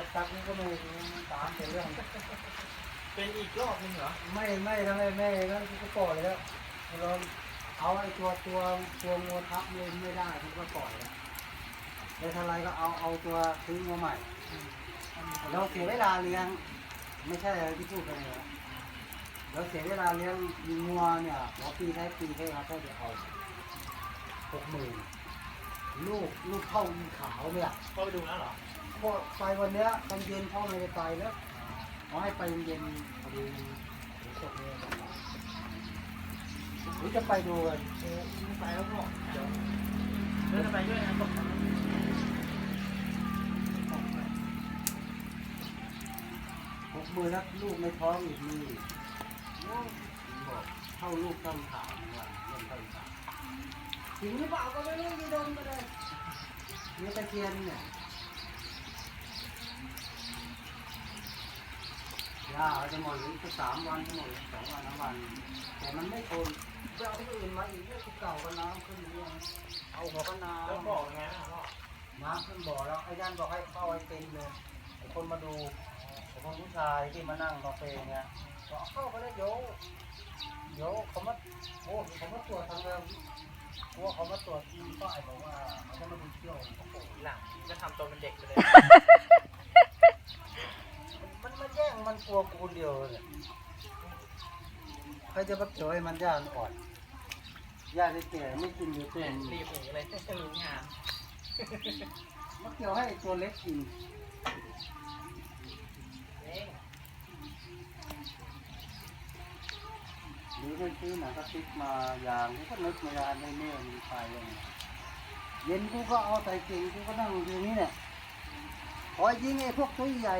ตักตักนี่ก็ไม่ตามแต่เรื่อง เป็นอีกรอบนึงเหรอ ไม่ไม่ทั้งไอ้แม่นั่นก็ปล่อยแล้วเราเอาไอ้ตัวตัวตัวงูทับเลยไม่ได้มันก็ปล่อยแล้วแล้วทลายก็เอาเอาตัวซื้อมาใหม่ เราเสียเวลาเลี้ยง ไม่ใช่อะไรที่พูดกันเลยเราเสียเวลาเลี้ยงงัวเนี่ยเราปีได้ปีให้เราก็จะเอาหกหมื่น ลูกลูกเข้าอีขาวเนี่ยเข้าไปดูแล้วเหรอพอไปวันเนี้ยตอนเย็นพ่อไม่ได้ไปแล้วเอาให้ไปเย็นพอดีฝนตกเลยหรือจะไปดูกันเออไม่ไปแล้วพ่อเดี๋ยวเดินไปด้วยนะตกหกหมื่นแล้วลูกในท้องอีกมีโอ้ยบอกเข้าลูกต้องถามว่าเรื่องต้องถาม จริงหรือเปล่าก็ไม่รู้มีดมไปเลยมีตะเคียนเนี่ยยาจะหมดหรือจะสามวันจะหมดสองวันน้ำวัน แต่มันไม่ทนจะเอาที่อื่นมาอีกเรื่องเก่าก็น้ำขึ้นเรื่องเอาหัวก็น้แล้วบอกไงพ่อน้ำขึ้นบ่อแล้วไอ้ยันบอกให้เข้าไอ้เต็มเลยไอ้คนมาดูไอ้คนผู้ชายที่มานั่งกาแฟเนี่ยบอกเข้าไปแล้วโยโยเขามาโอ้เขามาตรวจทางเดิม กลัวเขามาตรวจทีป้ายบอกว่าเขาจะมาดูเที่ยวโอ้โหหลังจะทำตัวเป็นเด็กไปเลย มันมันแย่งมันกลัวกูคนเดียวเลยใครจะมาเกี่ยวให้มันย่านอ่อนย่าได้แก่ไม่กินอยู่เต็มรีบหนีเลยรู้งานมาเกี่ยวให้ตัวเล็กกิน เอง หรือ ไม่ซื้อหนังกระติกมาอย่างกูก็นึกมายางไม่เมื่อมีไฟยังไงเย็นกูก็เอาใส่เก่งกูก็นั่งอยู่นี่เนี่ยคอยยิงไอ้พวกตัวใหญ่